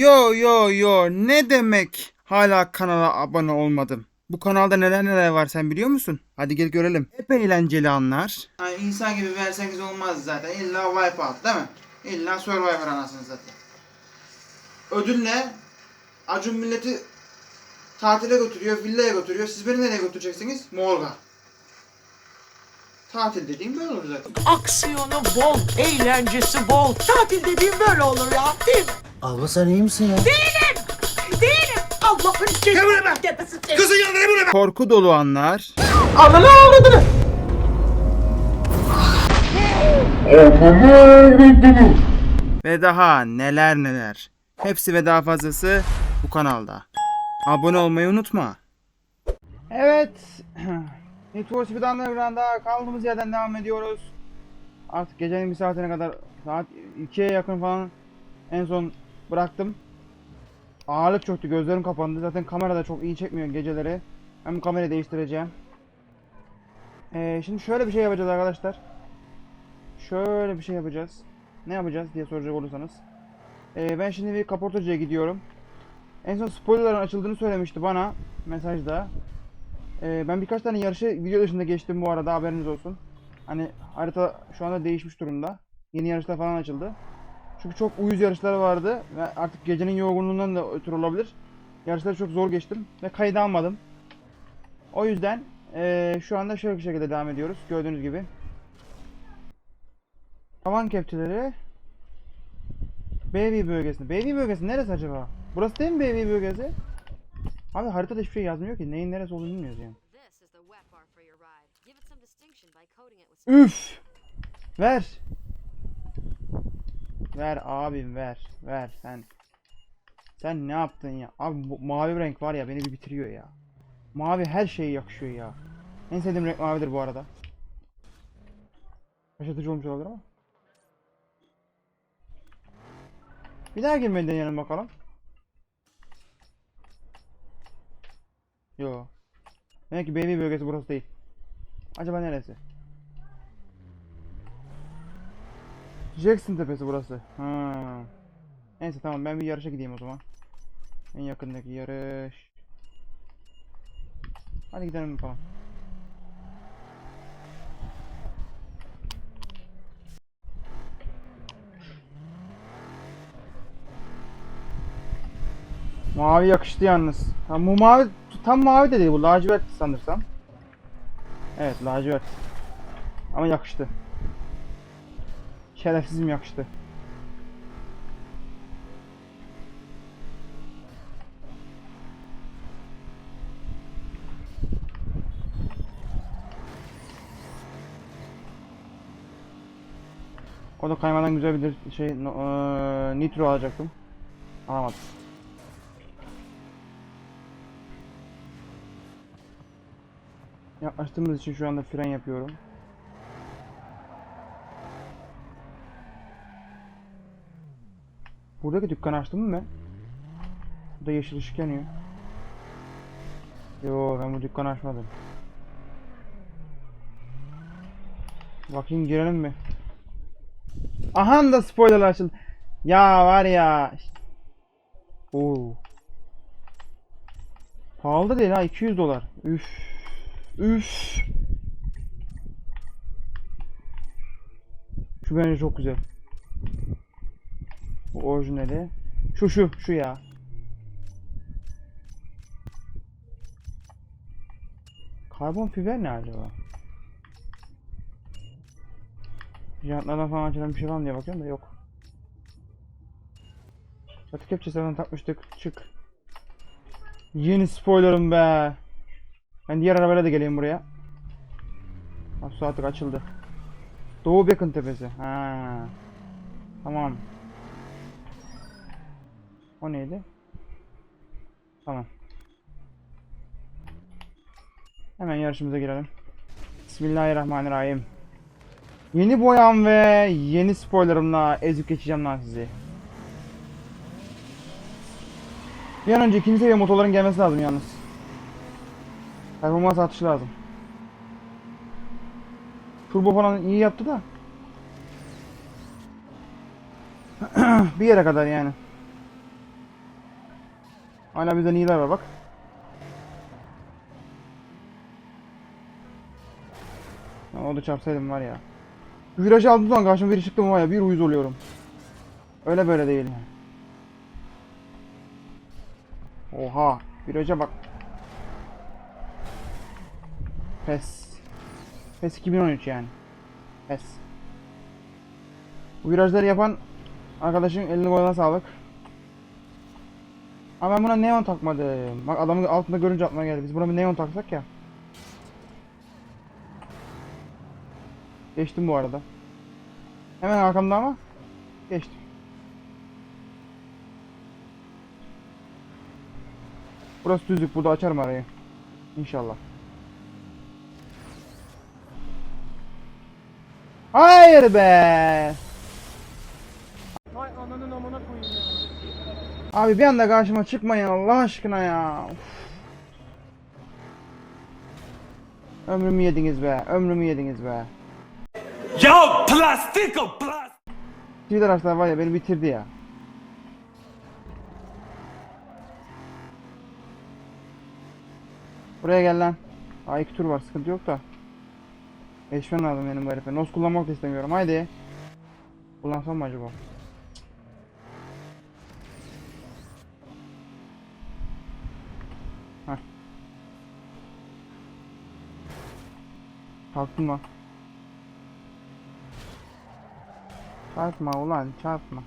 Yo yo yo ne demek hala kanala abone olmadım. Bu kanalda neler neler var sen biliyor musun? Hadi gel görelim. Hep eğlenceli anlar. Yani insan gibi verseniz olmaz zaten. İlla Wipeout değil mi? İlla Survivor anasını zaten. Ödül ne? Acun milleti tatile götürüyor, villaya götürüyor. Siz beni nereye götüreceksiniz? Morga. Tatil dediğim böyle olur zaten. Aksiyonu bol, eğlencesi bol. Tatil dediğim böyle olur ya. Değil mi? Abla sen iyi misin ya? Değilim. Değilim. Allah'ın cezası tepesi seni. Korku dolu anlar. Ananı ağladını. Ve daha neler neler. Hepsi ve daha fazlası bu kanalda. Abone olmayı unutma. Evet. For Speed Underground'a kaldığımız yerden devam ediyoruz. Artık gecenin bir saatine kadar saat 2'ye yakın falan en son bıraktım. Ağırlık çöktü gözlerim kapandı. Zaten kamera da çok iyi çekmiyor geceleri. Bu kamerayı değiştireceğim. Ee, şimdi şöyle bir şey yapacağız arkadaşlar. Şöyle bir şey yapacağız. Ne yapacağız diye soracak olursanız. Ee, ben şimdi bir kaportacıya gidiyorum. En son spoilerların açıldığını söylemişti bana mesajda. Ee, ben birkaç tane yarışı video dışında geçtim bu arada haberiniz olsun. Hani harita şu anda değişmiş durumda. Yeni yarışlar falan açıldı. Çünkü çok uyuz yarışlar vardı ve artık gecenin yorgunluğundan da ötürü olabilir. Yarışları çok zor geçtim ve kayda almadım. O yüzden ee, şu anda şöyle bir şekilde devam ediyoruz. Gördüğünüz gibi. Tavan kepçeleri Baby bölgesinde. Baby bölgesi neresi acaba? Burası değil mi Baby bölgesi? Abi haritada hiçbir şey yazmıyor ki. Neyin neresi olduğunu bilmiyoruz yani. Üf! Ver. Ver abim ver. Ver sen. Sen ne yaptın ya? Abi bu mavi renk var ya beni bir bitiriyor ya. Mavi her şeye yakışıyor ya. En sevdiğim renk mavidir bu arada. Şaşırtıcı olmuş olabilir ama. Bir daha girmeyi deneyelim bakalım. Yo. Demek ki baby bölgesi burası değil. Acaba neresi? Jackson tepesi burası. Ha. Neyse tamam ben bir yarışa gideyim o zaman. En yakındaki yarış. Hadi gidelim bakalım. Mavi yakıştı yalnız. Ha, bu mavi tam mavi de değil bu lacivert sanırsam. Evet lacivert. Ama yakıştı. Şerefsizim yakıştı. O da kaymadan güzel bir şey eee, nitro alacaktım. Alamadım. Yaklaştığımız için şu anda fren yapıyorum. Buradaki dükkanı açtım mı ben? Burada yeşil ışık yanıyor. Yo ben bu dükkanı açmadım. Bakayım girelim mi? Aha da spoiler açıldı. Ya var ya. Oo. Pahalı da değil ha 200 dolar. Üf. Üf. Şu bence çok güzel. Bu orijinali. Şu şu şu ya. Karbon fiber ne acaba? Jantlardan falan açılan bir şey var diye bakıyorum da yok. Batı kepçesinden takmıştık. Çık. Yeni spoilerım be. Ben diğer arabayla da geleyim buraya. Bak su artık açıldı. Doğu Beacon tepesi. Ha. Tamam. O neydi? Tamam. Hemen yarışımıza girelim. Bismillahirrahmanirrahim. Yeni boyam ve yeni spoilerımla ezip geçeceğim lan sizi. Bir an önce ikinci seviye motorların gelmesi lazım yalnız. Performans artışı lazım. Turbo falan iyi yaptı da. bir yere kadar yani. Hala bizden iyiler var bak. Ben orada çarpsaydım var ya. Virajı aldığım zaman karşıma biri çıktı mı var ya bir uyuz oluyorum. Öyle böyle değil yani. Oha. Viraja bak. PES. PES 2013 yani. PES. Bu virajları yapan arkadaşın elini koluna sağlık. Ama ben buna neon takmadım. Bak adamın altında görünce aklıma geldi. Biz buna bir neon taksak ya. Geçtim bu arada. Hemen arkamda ama geçtim. Burası düzlük. Burada açarım arayı. İnşallah. Hayır be. Vay ananın amına koyayım ya. Abi bir anda karşıma çıkmayın Allah aşkına ya. Uf. Ömrümü yediniz be. Ömrümü yediniz be. Ya plastik o plastik. Twitter arkadaşlar var ya beni bitirdi ya. Buraya gel lan. Aa iki tur var sıkıntı yok da. Geçmem lazım benim bu herife. Nos kullanmak da istemiyorum. Haydi. Kullansam mı acaba? Mı? Çarpma ulan çarpma.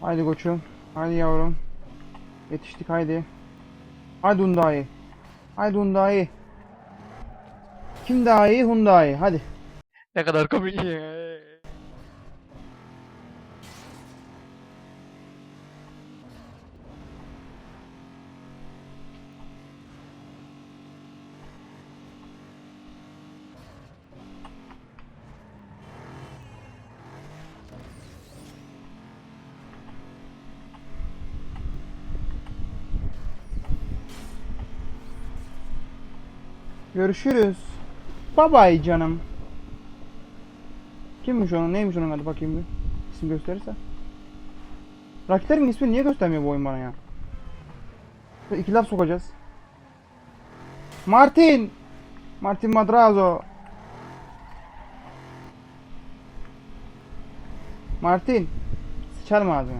Haydi koçum. Haydi yavrum. Yetiştik haydi. Haydi Hyundai. Haydi Hyundai. Kim daha iyi? Hyundai. Hadi. Ne kadar komik. Görüşürüz. Bye bye canım. Kimmiş onun? Neymiş onun adı bakayım bir. İsim gösterirse. Rakiplerin ismini niye göstermiyor bu oyun bana ya? İki laf sokacağız. Martin! Martin Madrazo. Martin. Sıçarım ağzına.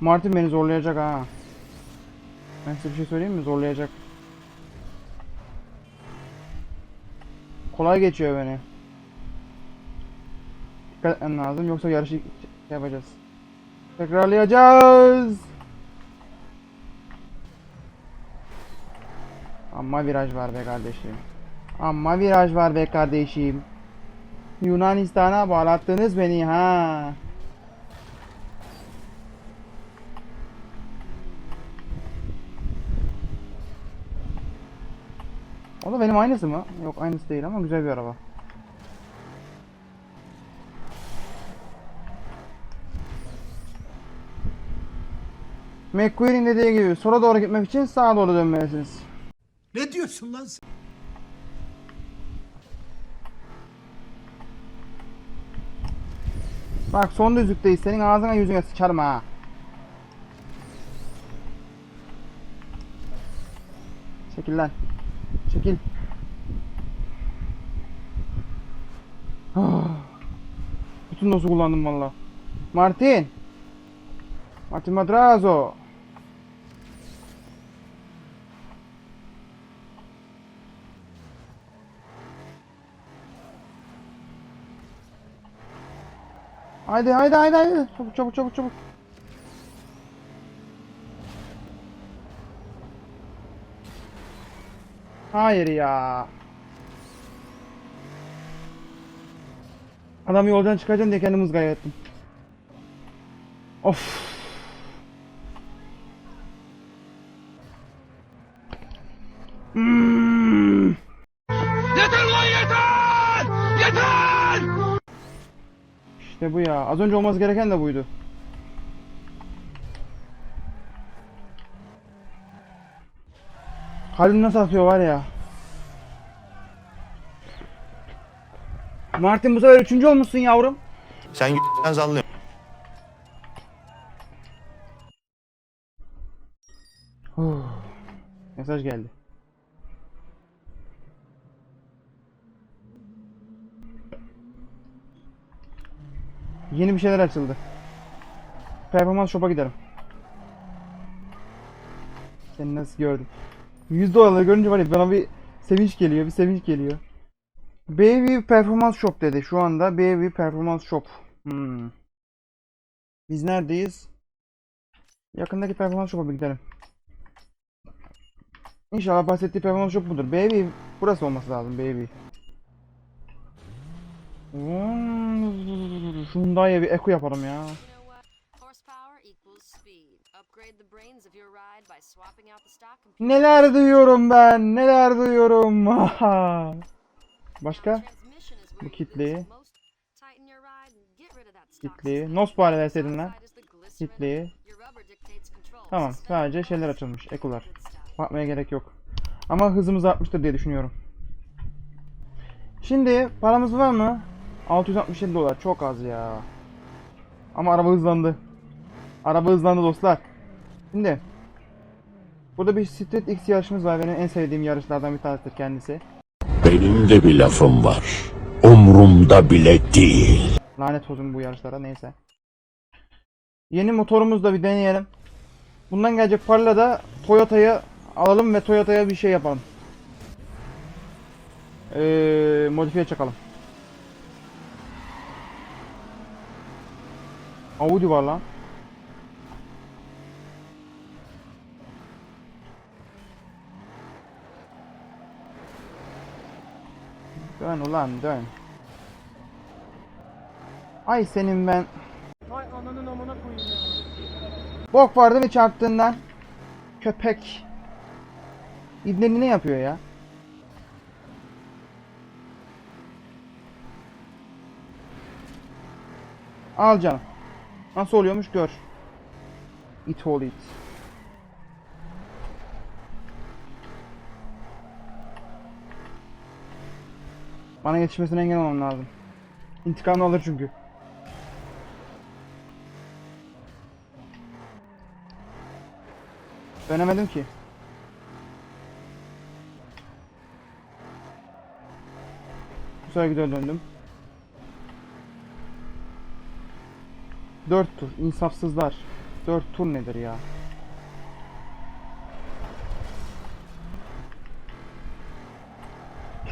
Martin beni zorlayacak ha. Ben size bir şey söyleyeyim mi? Zorlayacak. Kolay geçiyor beni. Dikkat etmem lazım yoksa yarışı şey yapacağız. Tekrarlayacağız. Amma viraj var be kardeşim. Amma viraj var be kardeşim. Yunanistan'a bağlattınız beni ha. Benim aynısı mı? Yok aynısı değil ama güzel bir araba. McQueen'in dediği gibi sola doğru gitmek için sağa doğru dönmelisiniz. Ne diyorsun lan sen? Bak son düzlükteyiz. Senin ağzına yüzüne sıçarım ha. Çekil lan. Çekil. Bütün nasıl kullandım valla. Martin. Martin Madrazo. Haydi haydi haydi haydi. Çabuk çabuk çabuk çabuk. Hayır ya. Adam yoldan çıkacağım diye kendimiz kaybettim. Of. Hmm. Yeter lan yeter! Yeter! İşte bu ya. Az önce olması gereken de buydu. Kalbim nasıl atıyor var ya. Martin bu sefer üçüncü olmuşsun yavrum. Sen y***den zannediyorsun. Huh. Mesaj geldi. Yeni bir şeyler açıldı. Performans shop'a gidelim. Seni nasıl gördüm. 100 dolarları görünce var ya bana bir sevinç geliyor, bir sevinç geliyor. Baby Performance Shop dedi şu anda. Baby Performance Shop. Hmm. Biz neredeyiz? Yakındaki Performance Shop'a bir gidelim. İnşallah bahsettiği performans shop budur. Baby burası olması lazım baby. Hmm, Hyundai'ye bir eko yapalım ya. Neler duyuyorum ben, neler duyuyorum. Başka? Bu kitleyi. Kitleyi. Nos bari verseydin lan. Kitleyi. Tamam, sadece şeyler açılmış, ekolar. Bakmaya gerek yok. Ama hızımız artmıştır diye düşünüyorum. Şimdi paramız var mı? 667 dolar çok az ya. Ama araba hızlandı. Araba hızlandı dostlar. Şimdi Burada bir Street X yarışımız var. Benim en sevdiğim yarışlardan bir tanesidir kendisi. Benim de bir lafım var. Umrumda bile değil. Lanet olsun bu yarışlara neyse. Yeni motorumuzla bir deneyelim. Bundan gelecek parayla da Toyota'yı alalım ve Toyota'ya bir şey yapalım. Ee, modifiye çakalım. Audi var lan. Dön ulan dön. Ay senin ben. Hay ananın amına koyayım ya. Bok var değil mi çarptığından? Köpek. İbneni ne yapıyor ya? Al canım. Nasıl oluyormuş gör. It all it. Bana yetişmesine engel olmam lazım. İntikamını alır çünkü. Dönemedim ki. Bu sefer güzel döndüm. Dört tur. insafsızlar. Dört tur nedir ya?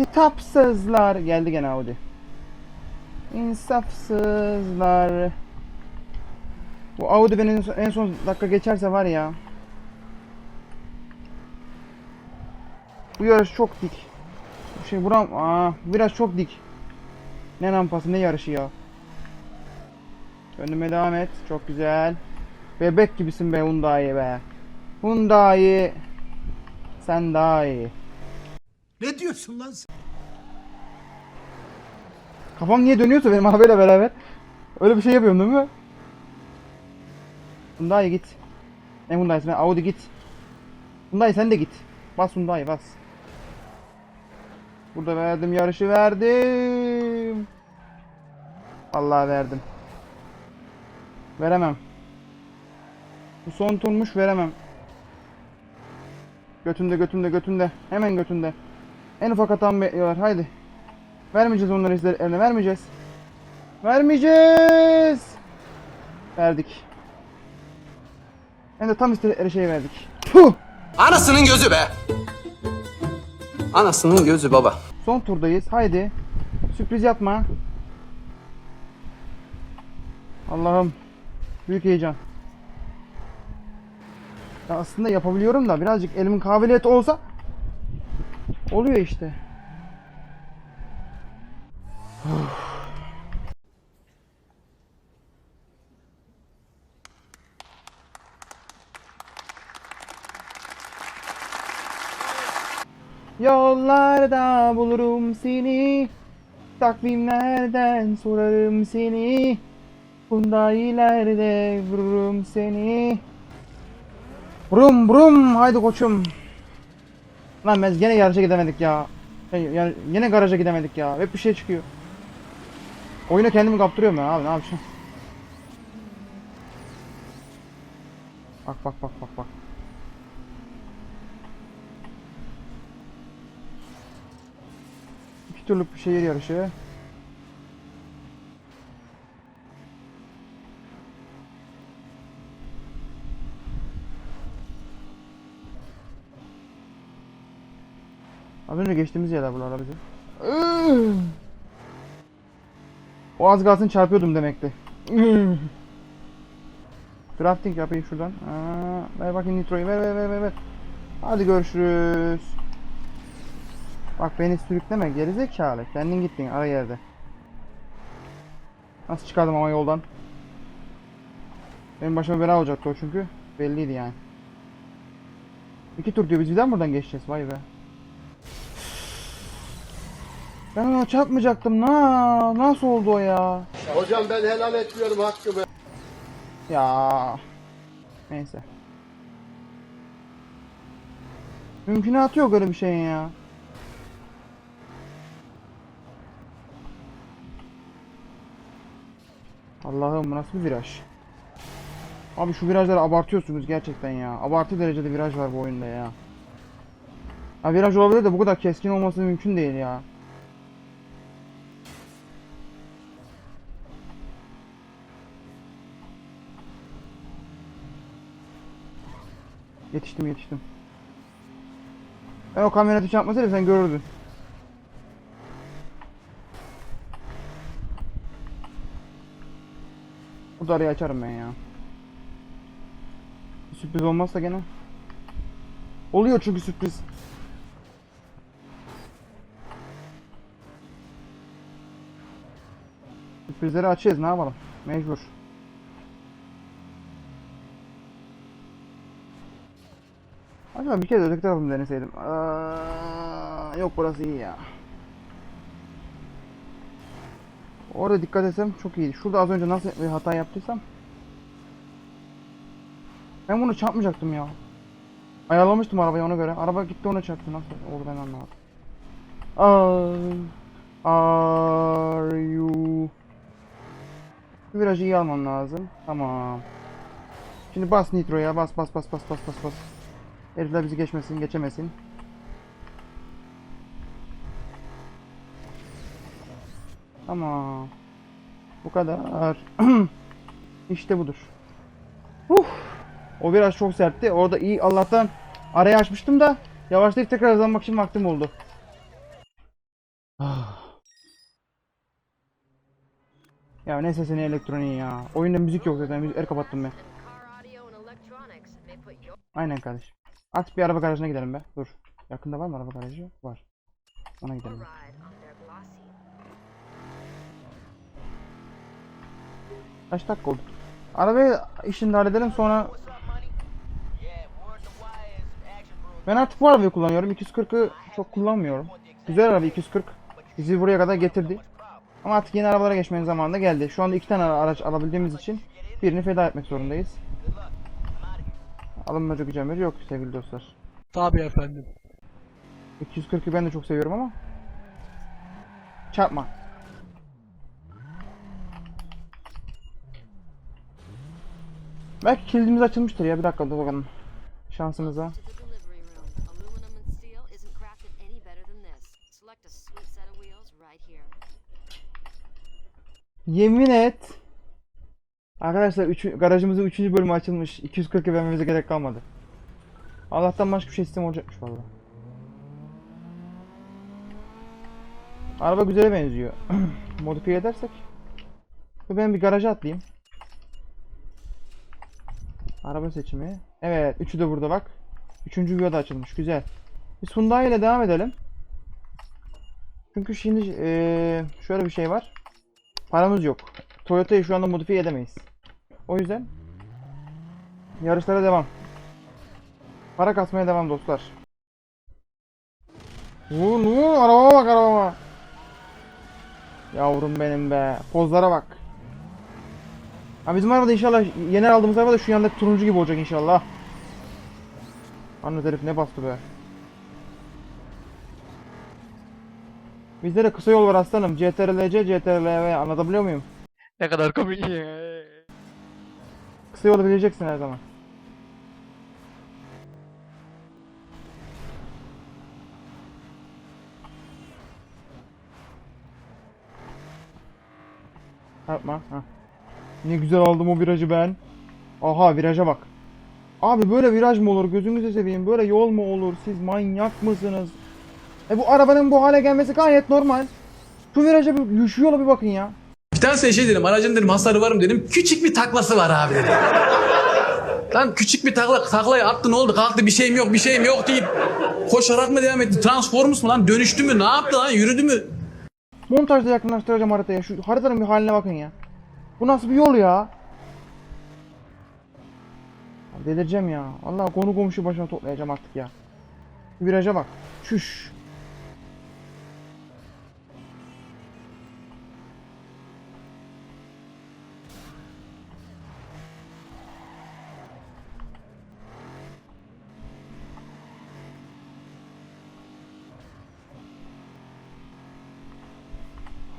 Kitapsızlar. Geldi gene Audi. İnsafsızlar. Bu Audi benim en son- dakika geçerse var ya. Bu yarış çok dik. Şey buram aa biraz çok dik. Ne rampası ne yarışı ya. Önüme devam et. Çok güzel. Bebek gibisin be Hyundai be. Hyundai. Sen daha iyi. Ne diyorsun lan sen? Kafam niye dönüyorsa benim arabayla beraber. Öyle bir şey yapıyorum değil mi? Hyundai git. Ne Hyundai'si ben Audi git. Hyundai sen de git. Bas Hyundai bas. Burada verdim yarışı verdim. Vallahi verdim. Veremem. Bu son turmuş veremem. Götünde götünde götünde. Hemen götünde. En ufak hatam bekliyorlar. Haydi. Vermeyeceğiz onları eline vermeyeceğiz. Vermeyeceğiz. Verdik. Hem de tam istedikleri şeyi verdik. Puh! Anasının gözü be. Anasının gözü baba. Son turdayız. Haydi. Sürpriz yapma. Allah'ım. Büyük heyecan. Ya aslında yapabiliyorum da birazcık elimin kabiliyeti olsa oluyor işte. Yollarda bulurum seni. Takvimlerden sorarım seni. Bunda ileride vururum seni. Brum brum. Haydi koçum Lan biz gene yarışa gidemedik ya Şey, yani yine garaja gidemedik ya hep bir şey çıkıyor Oyuna kendimi kaptırıyorum ya abi ne yapacağım? Bak bak bak bak bak. İki turluk bir şehir yarışı. Önce geçtiğimiz yerler buralar bize. O az kalsın çarpıyordum demekti. Drafting yapayım şuradan. Aa, ver bakayım nitroyu ver ver ver ver, ver. Hadi görüşürüz. Bak beni sürükleme gerizekalı. Kendin gittin ara yerde. Nasıl çıkardım ama yoldan? Benim başıma bela olacaktı o çünkü. Belliydi yani. İki tur diyor biz birden buradan geçeceğiz vay be. Ben ona çarpmayacaktım. Na, nasıl oldu o ya? Hocam ben helal etmiyorum hakkımı. Ya. Neyse. Mümkünatı yok öyle bir şeyin ya. Allah'ım bu nasıl bir viraj? Abi şu virajları abartıyorsunuz gerçekten ya. Abartı derecede viraj var bu oyunda ya. Ha viraj olabilir de bu kadar keskin olması mümkün değil ya. Yetiştim yetiştim. Ben o kamyoneti çarpmasaydım sen görürdün. Bu da arayı açarım ben ya. Sürpriz olmazsa gene. Oluyor çünkü sürpriz. Sürprizleri açıyoruz ne yapalım. Mecbur. Acaba bir de öteki tarafımı deneseydim. Aa, yok burası iyi ya. Orada dikkat etsem çok iyiydi. Şurada az önce nasıl bir hata yaptıysam. Ben bunu çarpmayacaktım ya. Ayarlamıştım arabayı ona göre. Araba gitti ona çarptı. Nasıl oldu ben anlamadım. Are, are you... Bu virajı iyi almam lazım. Tamam. Şimdi bas nitroya bas bas bas bas bas bas bas. Herifler bizi geçmesin, geçemesin. Tamam. Bu kadar. işte budur. Uf. O biraz çok sertti. Orada iyi Allah'tan araya açmıştım da yavaşlayıp tekrar hızlanmak için vaktim oldu. Ah. ya ne sesi ne elektroniği ya. Oyunda müzik yok zaten. Müzik kapattım ben. Aynen kardeşim. Artık bir araba garajına gidelim be. Dur. Yakında var mı araba garajı? Var. Ona gidelim. Kaç dakika oldu? Arabayı işini de halledelim sonra... Ben artık bu arabayı kullanıyorum. 240'ı çok kullanmıyorum. Güzel araba 240. Bizi buraya kadar getirdi. Ama artık yeni arabalara geçmenin zamanı da geldi. Şu anda iki tane araç alabildiğimiz için birini feda etmek zorundayız. Alınmacı gücümüz yok sevgili dostlar. Tabii efendim. 240'ı ben de çok seviyorum ama çarpma. Belki kilidimiz açılmıştır ya bir dakika dur bakalım. Şansımıza. Yemin et. Arkadaşlar üç, garajımızın 3. bölümü açılmış. 240'ı vermemize gerek kalmadı. Allah'tan başka bir şey sistem olacakmış vallahi. Araba güzele benziyor. Modifiye edersek. Ben bir garaja atlayayım. Araba seçimi. Evet, üçü de burada bak. Üçüncü view da açılmış. Güzel. Biz Hyundai ile devam edelim. Çünkü şimdi eee, şöyle bir şey var. Paramız yok. Toyota'yı şu anda modifiye edemeyiz. O yüzden yarışlara devam. Para kasmaya devam dostlar. Vur vur arabama bak arabama. Yavrum benim be. Pozlara bak. Ha bizim arabada inşallah yeni aldığımız araba da şu yandaki turuncu gibi olacak inşallah. Anne herif ne bastı be. Bizde de kısa yol var aslanım. CTRL-C, CTRL-V anlatabiliyor muyum? Ne kadar komik. Kısa yolu bileceksin her zaman. Yapma. Ha. Ne güzel aldım o virajı ben. Aha viraja bak. Abi böyle viraj mı olur? Gözünüzü seveyim. Böyle yol mu olur? Siz manyak mısınız? E bu arabanın bu hale gelmesi gayet normal. Şu viraja bir, şu yola bir bakın ya. Bir tanesi şey dedim aracın dedim hasarı var mı dedim. Küçük bir taklası var abi dedim. Lan küçük bir takla, taklayı attı ne oldu kalktı bir şeyim yok bir şeyim yok deyip koşarak mı devam etti? Transformers mu lan dönüştü mü ne yaptı lan yürüdü mü? Montajda yakınlaştıracağım haritaya. Şu haritanın bir haline bakın ya. Bu nasıl bir yol ya? Delireceğim ya. Allah konu komşu başına toplayacağım artık ya. Viraja bak.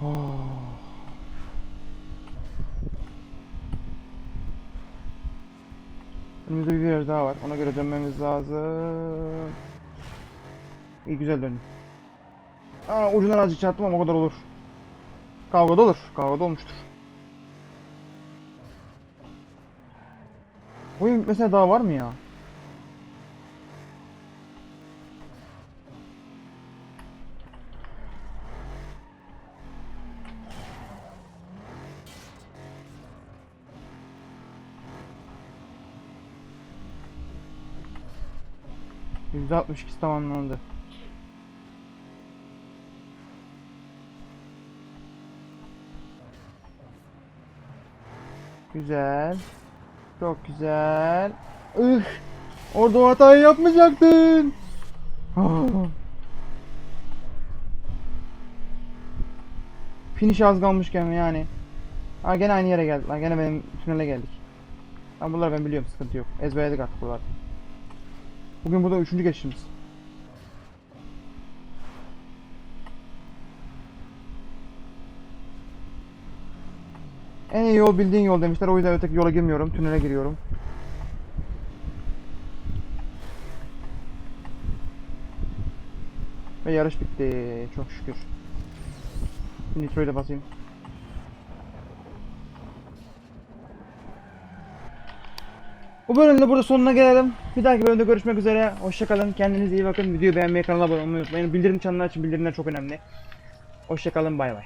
Şuş. Önümüzde bir viraj daha var. Ona göre dönmemiz lazım. İyi güzel döndüm. Aa, ucundan azıcık çarptım ama o kadar olur. Kavgada olur. Kavgada olmuştur. Oyun mesela daha var mı ya? %62'si tamamlandı. Güzel. Çok güzel. Ih! Orada o hatayı yapmayacaktın. Ah. Finish az kalmışken yani. Ha gene aynı yere geldik. Gene benim tünele geldik. Ben bunları ben biliyorum sıkıntı yok. Ezberledik artık buraları. Bugün burada üçüncü geçişimiz. En iyi yol bildiğin yol demişler. O yüzden öteki yola girmiyorum. Tünele giriyorum. Ve yarış bitti. Çok şükür. Nitro'yu da basayım. Bu bölümde burada sonuna gelelim. Bir dahaki bölümde görüşmek üzere. Hoşçakalın. Kendinize iyi bakın. Videoyu beğenmeyi, kanala abone olmayı unutmayın. Bildirim çanını açın. Bildirimler çok önemli. Hoşçakalın. Bay bay.